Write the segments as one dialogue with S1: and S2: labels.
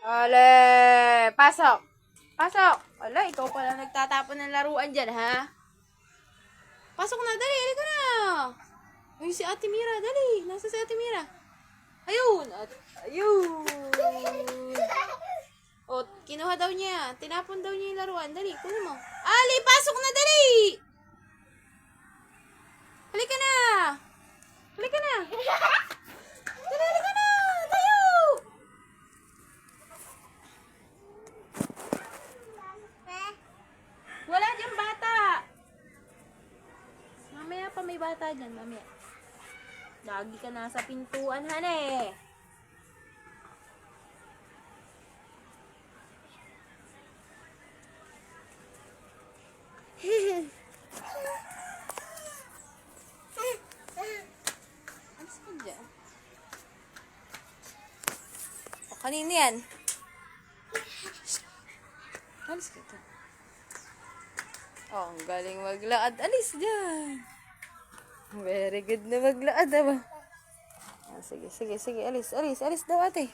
S1: Ale, pasok. Pasok. Ala, ikaw pala nagtatapon ng laruan dyan, ha? Pasok na, dali, halika na. Ay, si Ate Mira, dali. Nasa si Ate Mira. Ayun. At, ayun. O, kinuha daw niya. Tinapon daw niya yung laruan. Dali, kunin mo. Ali, pasok na, dali. Halika na. Halika na. Dali, halika na. Tayo. Wala dyan bata. Mamaya pa may bata dyan, mamaya. Lagi ka nasa pintuan, hane. O, kanina yan. Alis ka dyan. Oh, ang galing maglaad. Alis dyan. Very good na maglaad, ah. Ah, sige, sige, sige. Alis, alis, alis daw, ate.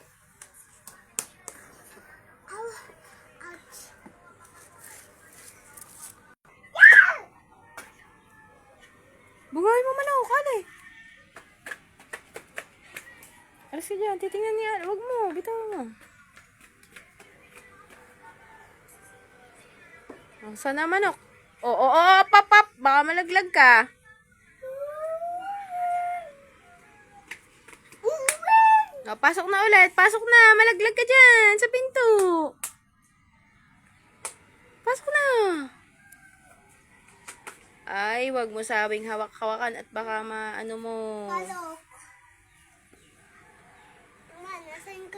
S1: Bugayin mo man ako, kali. Alis ka dyan. Titingnan niya. Huwag mo. Bitaw mo. Oh, sana manok. Oo, oo, oo, pop, pop. Baka malaglag ka. Oh, pasok na ulit. Pasok na. Malaglag ka dyan sa pinto. Pasok na. Ay, wag mo sabing hawak-hawakan at baka maano mo.
S2: Pasok.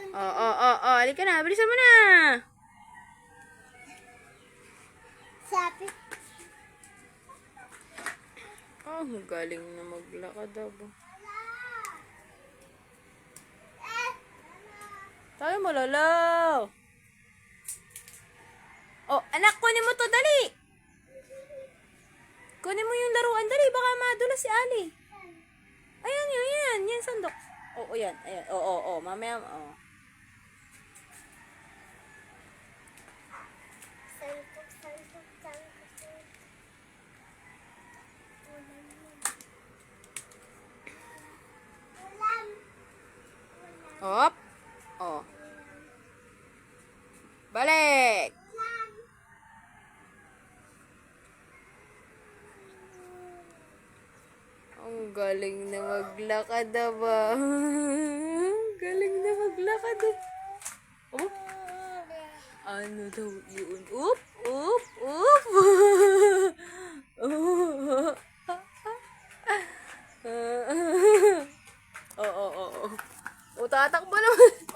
S1: Oo, oo, oo. Oh, Halika na. Bilisan mo na.
S2: Sabi,
S1: Oh, galing na maglakad abo. Tayo mo, lolo. Oh, anak, kunin mo to, dali. Kunin mo yung laruan, dali. Baka madula si Ali. Ayan, yun, yan. Yan, sandok. Oo, yan. Ayan. Oo, oo, oo. Mamaya, oo.
S2: santok, santok. Ulam.
S1: Hop. Balik. Ang galing na maglakad ah ba? galing na maglakad. Oh, ano daw yun? Oop, oop, oop. Oo, oo, oo. O, tatakbo naman.